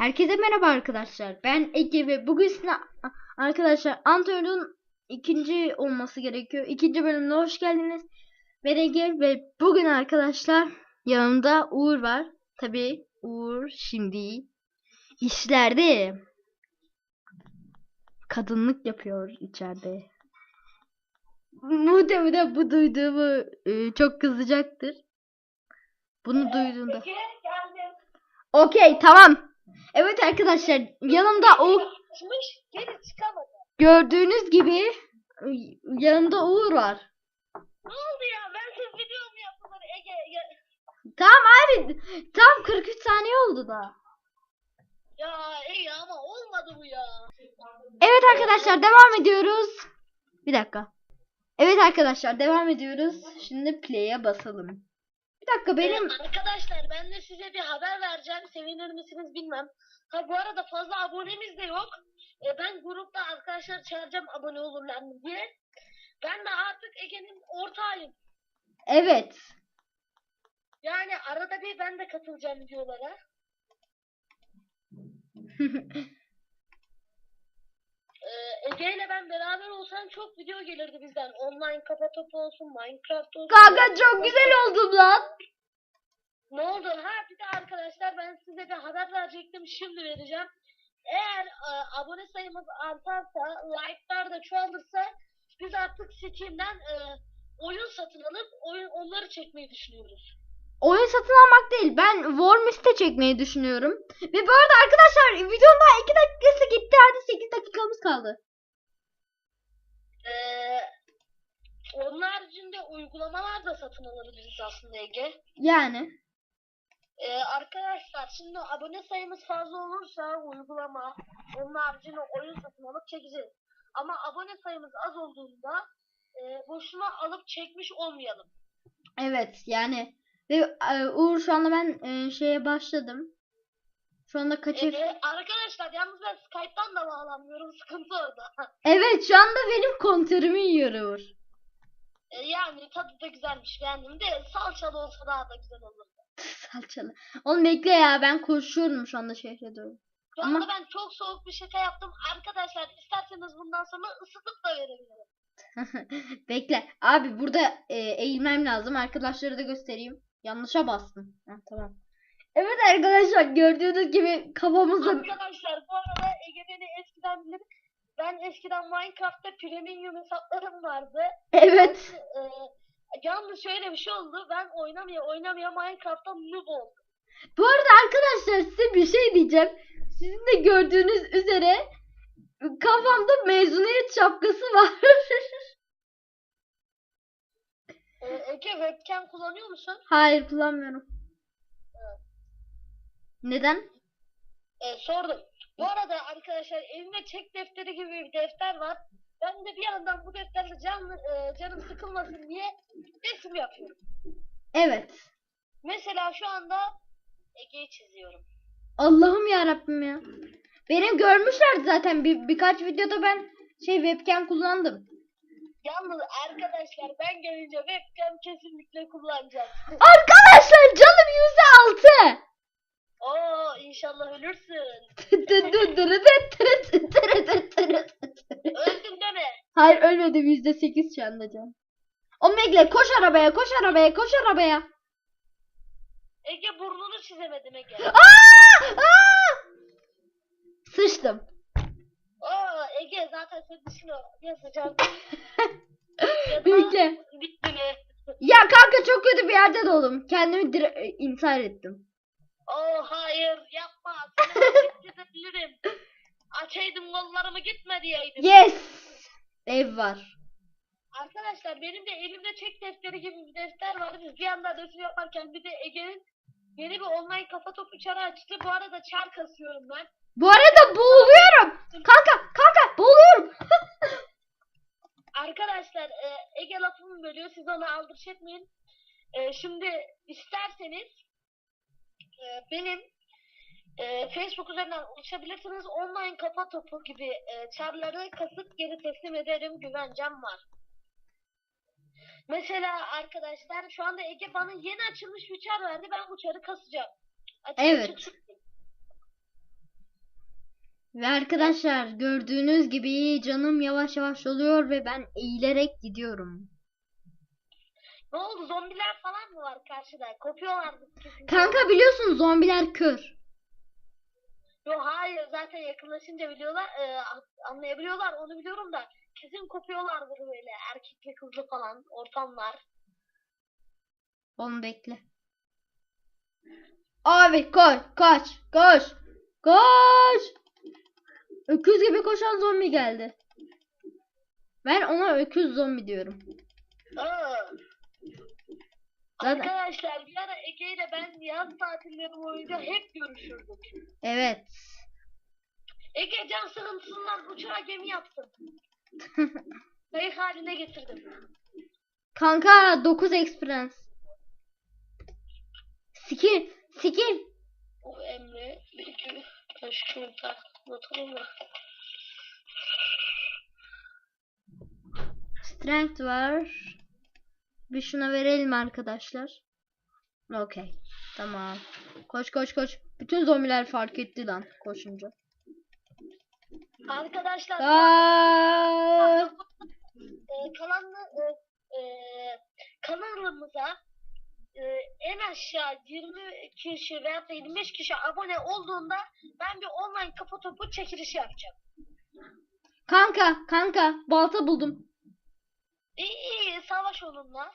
Herkese merhaba arkadaşlar. Ben Ege ve bugün size arkadaşlar Antonio'nun ikinci olması gerekiyor. İkinci bölümüne hoş geldiniz. Ben Ege ve bugün arkadaşlar yanımda Uğur var. Tabi Uğur şimdi işlerde kadınlık yapıyor içeride. Muhtemelen bu duyduğumu e, çok kızacaktır. Bunu duyduğunda. Okey tamam. Evet arkadaşlar yanımda o Çıkmış geri çıkamadı. gördüğünüz gibi yanımda Uğur var. Ne oldu ya? Ben siz video mu yaptılar Ege? Ya, Tamam abi tam 43 saniye oldu da. ya Ege ama olmadı bu ya. Evet arkadaşlar devam ediyoruz. Bir dakika. Evet arkadaşlar devam ediyoruz. Şimdi play'e basalım. Dakika benim Ee, arkadaşlar ben de size bir haber vereceğim. Sevinir misiniz bilmem. Ha bu arada fazla abonemiz de yok. Ee, ben grupta arkadaşlar çağıracağım abone olurlar mı diye. Ben de artık Ege'nin ortağıyım. evet. Yani arada bir ben de katılacağım videolara. Ege ile ben beraber olsam çok video gelirdi bizden. Online kafa topu olsun, Minecraft olsun. Kanka çok güzel oldum lan. Ne oldu? Ha bir de arkadaşlar ben size bir haber verecektim. Şimdi vereceğim. Eğer e, abone sayımız artarsa, like'lar da çoğalırsa biz artık Steam'den e, oyun satın alıp oyun onları çekmeyi düşünüyoruz. Oyun satın almak değil. Ben War Mist'e çekmeyi düşünüyorum. Ve bu arada arkadaşlar videonun daha 2 dakikası gitti. Hadi 8 dakikamız kaldı. Ee, onun haricinde uygulamalar da satın biz aslında Ege. Yani. Ee, arkadaşlar şimdi abone sayımız fazla olursa uygulama, onun haricinde oyun satın alıp çekeceğiz. Ama abone sayımız az olduğunda e, boşuna alıp çekmiş olmayalım. Evet yani ve e, Uğur şu anda ben e, şeye başladım. Şu anda kaçır. Ee, arkadaşlar yalnız ben Skype'tan da bağlanmıyorum sıkıntı orada. Evet şu anda benim kontörümü yiyor. Ee, yani tadı da güzelmiş beğendim de salçalı olsa daha da güzel olur. Salçalı. Oğlum bekle ya ben koşuyorum şu anda şehre doğru. Şu Ama- anda ben çok soğuk bir şaka yaptım. Arkadaşlar isterseniz bundan sonra ısıtıp da verebilirim. bekle. Abi burada e, eğilmem lazım. Arkadaşlara da göstereyim. Yanlışa bastım. Ha, tamam. Evet arkadaşlar gördüğünüz gibi kafamızda Arkadaşlar bu arada Ege beni eskiden bilir. Ben eskiden Minecraft'ta premium hesaplarım vardı. evet. Ee, yalnız şöyle bir şey oldu. Ben oynamaya oynamaya Minecraft'ta noob oldum. Bu arada arkadaşlar size bir şey diyeceğim. Sizin de gördüğünüz üzere kafamda mezuniyet şapkası var. Ee, Ege webcam kullanıyor musun? Hayır kullanmıyorum. Neden? E, sordum. Bu arada arkadaşlar elimde çek defteri gibi bir defter var. Ben de bir yandan bu defterle canlı, e, canım sıkılmasın diye resim yapıyorum. Evet. Mesela şu anda Ege'yi çiziyorum. Allah'ım ya Rabbim ya. Benim görmüşlerdi zaten bir, birkaç videoda ben şey webcam kullandım. Yalnız arkadaşlar ben görünce webcam kesinlikle kullanacağım. Arkadaşlar canım %6. Aa inşallah ölürsün. Öldüm deme. Hayır ölmedim yüzde sekiz şu anda can. Omegle koş arabaya koş arabaya koş arabaya. Ege burnunu çizemedim Ege. Aa! Aa! Sıçtım. Aa Ege zaten sen düşünüyor. Ya sıcak. Ya. Bitti mi? Ya kanka çok kötü bir yerde doldum. Kendimi dire- intihar ettim. Oo hayır yapma. Seni bitirebilirim. Açaydım kollarımı gitme diyeydim. Yes. Ev var. Arkadaşlar benim de elimde çek defteri gibi bir defter vardı. Biz bir yandan resim yaparken bir de Ege'nin yeni bir online kafa topu çarı açtı. Bu arada çar kasıyorum ben. Bu arada boğuluyorum. Kanka kanka boğuluyorum. Arkadaşlar e, Ege lafımı bölüyor. Siz ona aldırış etmeyin. E, şimdi isterseniz e, benim e, Facebook üzerinden ulaşabilirsiniz. Online kafa topu gibi e, çarları kasıp geri teslim ederim. Güvencem var. Mesela arkadaşlar şu anda Ege bana yeni açılmış bir çar verdi. Ben bu çarı kasacağım. Açık Evet. açık Ve arkadaşlar gördüğünüz gibi canım yavaş yavaş oluyor ve ben eğilerek gidiyorum. Ne oldu zombiler falan mı var karşıda? Kopuyorlar mı? kesin? Kanka biliyorsun zombiler kör. Yo hayır zaten yakınlaşınca biliyorlar e, anlayabiliyorlar onu biliyorum da kesin kopuyorlardır böyle erkekli kızlı falan ortamlar. Onu bekle. Abi koş koş koş koş. Öküz gibi koşan zombi geldi. Ben ona öküz zombi diyorum. Aa. Arkadaşlar bir ara Ege ile ben yaz tatilleri boyunca hep görüşürdük. Evet. Ege can sıkıntısından uçağa gemi yaptım. Kayık haline getirdim. Kanka 9 experience. Skill skill. O Emre, Begü, taş yumurta. Unutalım mı? Strength var. Bir şuna verelim arkadaşlar. Okey. Tamam. Koş koş koş. Bütün zombiler fark etti lan koşunca. Arkadaşlar Aa! e, kanallı e, e, kanalımıza e, en aşağı 20 kişi veya da 25 kişi abone olduğunda ben bir online kafa topu çekilişi yapacağım. Kanka kanka balta buldum. İyi iyi savaş onunla.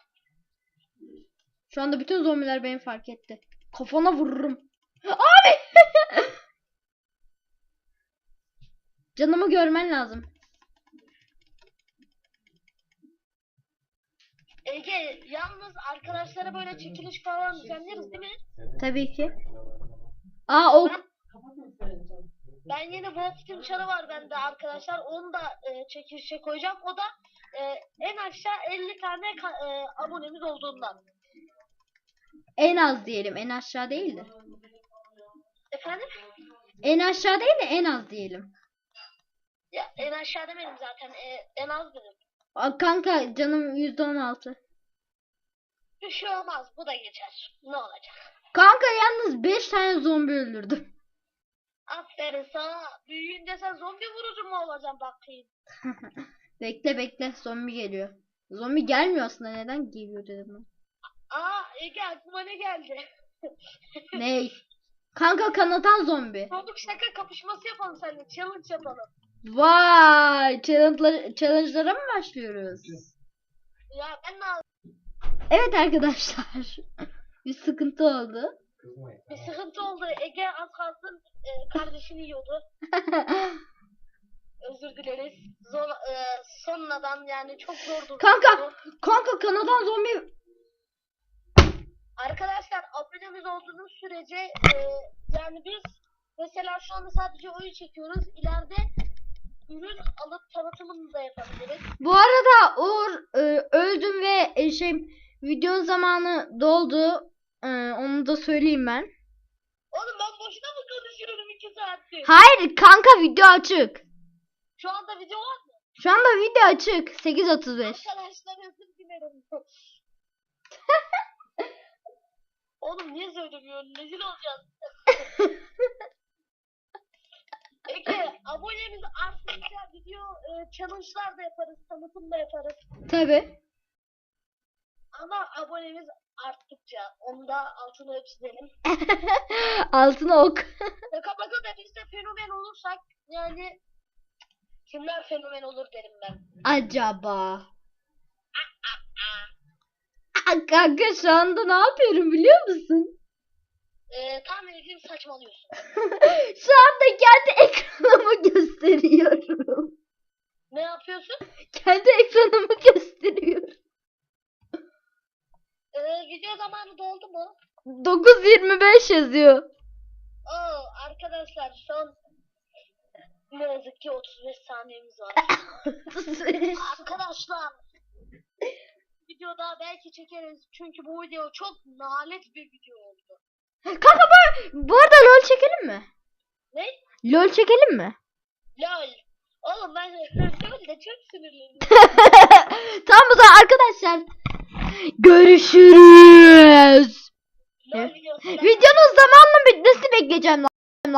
Şu anda bütün zombiler beni fark etti. Kafana vururum. Abi! Canımı görmen lazım. Ege yalnız arkadaşlara böyle çekiliş falan düzenleriz değil mi? Tabii ki. Aa ok. Ben yeni Wolf'un çarı var bende arkadaşlar. Onu da e, çekilişe koyacağım. O da e, en aşağı 50 tane e, abonemiz olduğundan. En az diyelim. En aşağı değil de. Efendim? En aşağı değil de en az diyelim. Ya en aşağı demedim zaten. E, en az dedim. Aa, kanka canım %16. Bir şey olmaz. Bu da geçer. Ne olacak? Kanka yalnız 5 tane zombi öldürdüm. Aferin sana. Büyüyünce sen zombi vurucu mu olacaksın bakayım. Bekle bekle zombi geliyor. Zombi gelmiyor aslında neden geliyor dedim ben. Aa Ege aklıma ne geldi? Ney? Kanka kanatan zombi. Çocuk şaka kapışması yapalım seninle. Challenge yapalım. Vay challenge'lara, challenge'lara mı başlıyoruz? Ya ben de Evet arkadaşlar. Bir sıkıntı oldu. bir sıkıntı oldu. Ege az kalsın e, kardeşini yiyordu. Özür dileriz. Zor, e, sonradan yani çok zordu. Kanka! Kanka kanatan zombi. Arkadaşlar abonemiz olduğunuz sürece e, yani biz mesela şu anda sadece oyun çekiyoruz. İleride ürün alıp tanıtımını da yapabiliriz. Bu arada Uğur e, öldüm ve e, şey video zamanı doldu. E, onu da söyleyeyim ben. Oğlum ben boşuna mı konuşuyorum iki saattir? Hayır kanka video açık. Şu anda video var mı? Şu anda video açık. 8.35. Arkadaşlar özür dilerim. Oğlum niye söylemiyorsun? Rezil olacağız. Ege abonemiz arttıkça video e, challenge'lar da yaparız, tanıtım da yaparız. Tabi. Ama abonemiz arttıkça onu da altına çizelim. Altına ok. Şaka baka da biz de fenomen olursak yani kimler fenomen olur derim ben. Acaba. Aa, Kanka şu anda ne yapıyorum biliyor musun? Ee, tahmin edeyim saçmalıyorsun. Şu anda kendi ekranımı gösteriyorum. Ne yapıyorsun? Kendi ekranımı gösteriyorum. Ee, video zamanı doldu mu? 9.25 yazıyor. Oo, arkadaşlar son ne yazık ki 35 saniyemiz var. Arkadaşlar videoda belki çekeriz çünkü bu video çok nalet bir video oldu. Kanka bu, bu arada lol çekelim mi? Ne? Lol çekelim mi? Lol. Oğlum ben lol de çok sinirliyim. tamam o zaman arkadaşlar. Görüşürüz. Videonun zamanla bitmesi bekleyeceğim.